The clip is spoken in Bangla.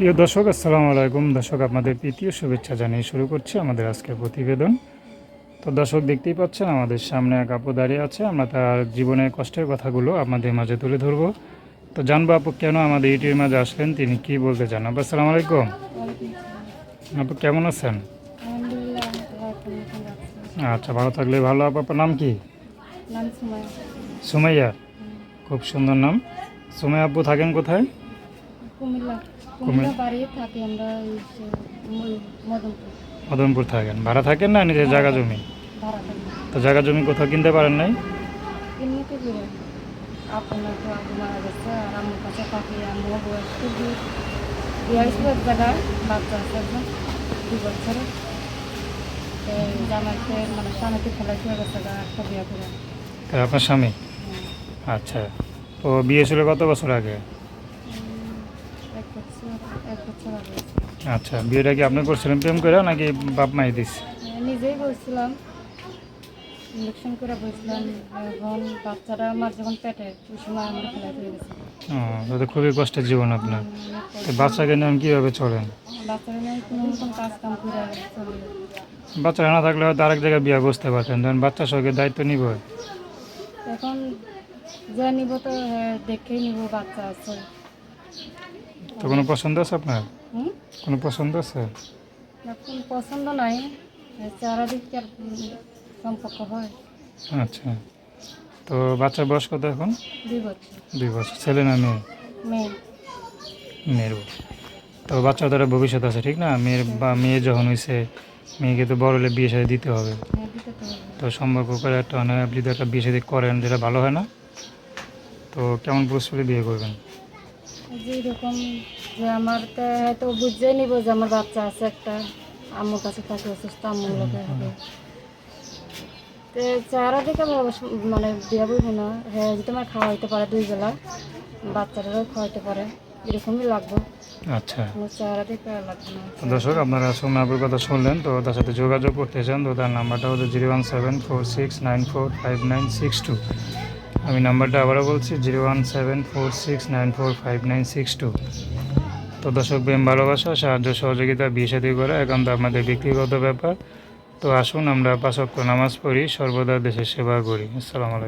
প্রিয় দর্শক আসসালামু আলাইকুম। দর্শক আপনাদের তৃতীয় শুভেচ্ছা জানিয়ে শুরু করছি আমাদের আজকের প্রতিবেদন। তো দর্শক দেখতেই পাচ্ছেন আমাদের সামনে এক আপু দাঁড়িয়ে আছে। আমরা তার জীবনের কষ্টের কথাগুলো আপনাদের মাঝে তুলে ধরবো। তো জানব আপু কেন আমাদের ইউটিউবের মাঝে আসলেন? তিনি কি বলতে চান? আপু আসসালামু আলাইকুম। আপু কেমন আছেন? আচ্ছা ভালো থাকলে ভালো। আপু আপনার নাম কি? সুমাইয়া। খুব সুন্দর নাম। সুমাইয়া আপু থাকেন কোথায়? কুমিল্লা? বাড়ি থাকি আমরা মদনপুর। মদনপুর থাকেন। ভাড়া থাকেন না নিজের জায়গা জমি? তো জায়গা জমি কোথাও কিনতে পারেন নাই? মানে হয়ে আপনার স্বামী? আচ্ছা। তো বিয়ে ছিল কত বছর আগে উম, এক বছর এক বছর আগে আচ্ছা বিয়েটা কি আপনি করছিলেন প্রেম করে নাকি বাপ মাই দিস হ্যাঁ, নিজেই বলছিলাম। ইঞ্জেকশন করে বলছিলাম এখন বাচ্চারা আমার যখন পেটে ওই সময় আমার ফেলাই হয়ে গেছে। ও তো খুবই কষ্টের জীবন আপনার। তো বাচ্চাকে নিয়ে আপনি কীভাবে চলেন? বাচ্চারা নিয়ে কোনো মতন কাজ কাম করে বাচ্চারা না থাকলে হয়তো আরেক জায়গায় বিয়ে বসতে পারতেন। তখন বাচ্চার সঙ্গে দায়িত্ব নিব। এখন যে নিব তো হ্যাঁ, দেখেই নিব বাচ্চা আছে। তো কোনো পছন্দ আছে আপনার? কোনো পছন্দ আছে? পছন্দ নাই। চারাদিক আর সম্পর্ক হয়। আচ্ছা। তো বাচ্চার বয়স কত এখন? দুই বছর। দুই বছর। ছেলে না মেয়ে? মেয়ে। মেয়ের বয়স। তো বাচ্চার দ্বারা ভবিষ্যৎ আছে ঠিক না? মেয়ের বা মেয়ে যখন হয়েছে মেয়েকে তো বড় হলে বিয়ে সাথে দিতে হবে। হ্যাঁ তো সম্পর্ক করে একটা অনেক আপনি যদি একটা বিয়ে সাথে করেন যেটা ভালো হয় না? তো কেমন পুরুষ বিয়ে করবেন? যে এরকম যে আমার তো হয়তো বুঝে নিব যে আমার বাচ্চা আছে একটা আম্মুর কাছে থাকে অসুস্থ আম্মুর লোকে হবে তো দিকে ভালো- মানে বিয়া বলব না। হ্যাঁ যদি আমার খাওয়াইতে পারে দুই বেলা বাচ্চাটারও খাওয়াইতে পারে এরকমই লাগবে। আচ্ছা। দর্শক আপনারা সোমনাপুর কথা শুনলেন তো তার সাথে যোগাযোগ করতে চান তো তার নাম্বারটা হচ্ছে zero one seven four six nine four five nine six two. আমি নাম্বারটা আবারও বলছি, zero one seven four six nine four five nine six two. তো দর্শক প্রেম, ভালোবাসা, সাহায্য, সহযোগিতা, বিয়ে সাথী করা এখন তো আপনাদের ব্যক্তিগত ব্যাপার। তো আসুন আমরা পাঁচক্য নামাজ পড়ি, সর্বদা দেশের সেবা করি। আসসালামু আলাইকুম।